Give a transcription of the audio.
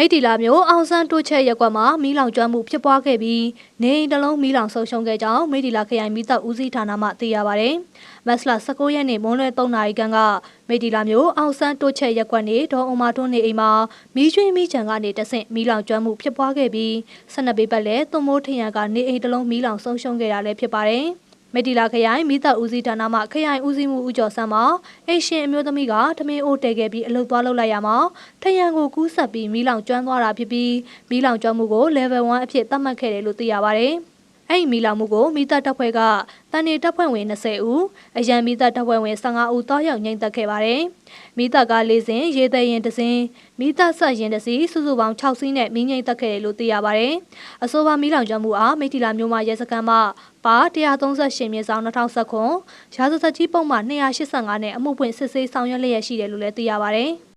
မိတ်တီလာမျိုးအောင်ဆန်းတိုးချက်ရက်ကွက်မှာမီးလောင်ကျွမ်းမှုဖြစ်ပွားခဲ့ပြီးနေအိမ်တစ်လုံးမီးလောင်ဆုံးရှုံးခဲ့ကြောင်းမိတ်တီလာခရိုင်မိသက်ဦးစီးဌာနမှသိရပါဗျ။မတ်လ19ရက်နေ့မွန်းလွဲ3နာရီခန့်ကမိတ်တီလာမျိုးအောင်ဆန်းတိုးချက်ရက်ကွက်နေဒေါ်အုံမာထွန်းနေအိမ်မှာမီးကျွင်းမီးချံကနေတဆင့်မီးလောင်ကျွမ်းမှုဖြစ်ပွားခဲ့ပြီး12ပေပတ်လဲသွမိုးထရန်ကနေအိမ်တစ်လုံးမီးလောင်ဆုံးရှုံးခဲ့ရလည်းဖြစ်ပါတယ်။ မေတီလာခရိုင်မိသက်ဦးစီးဌာနမှခရိုင်ဦးစီးမှုဦးကျော်ဆန်းမှာအရှင်အမျိုးသမီးကထမင်းအိုးတဲခဲ့ပြီးအလုတ်သွားလုပ်လိုက်ရမှာထရန်ကိုကူးဆက်ပြီးမီးလောင်ကျွမ်းသွားတာဖြစ်ပြီးမီးလောင်ကျွမ်းမှုကို level 1အဖြစ်သတ်မှတ်ခဲ့တယ်လို့သိရပါဗျ။ အဲ့ဒီမီလောင်မှုကိုမိသက်တပ်ဖွဲ့ကတန်နေတပ်ဖွဲ့ဝင်20ဦးအရန်မိသက်တပ်ဖွဲ့ဝင်15ဦးတောက်ရောက်ငိမ့်သက်ခဲ့ပါတယ်။မိသက်က၄စင်ရေသက်ရင်တစ်စင်မိသက်ဆက်ရင်တစ်စီစုစုပေါင်း6စီးနဲ့မီးငိမ့်သက်ခဲ့တယ်လို့သိရပါတယ်။အဆိုပါမီလောင်ကျွမ်းမှုအားမိထီလာမျိုးမရဲစခန်းမှပါ138မြေဆောင်2019ရာဇသက်ကြီးပုံမှန်285နဲ့အမှုပွင့်စစ်ဆေးဆောင်ရွက်လျက်ရှိတယ်လို့လည်းသိရပါတယ်။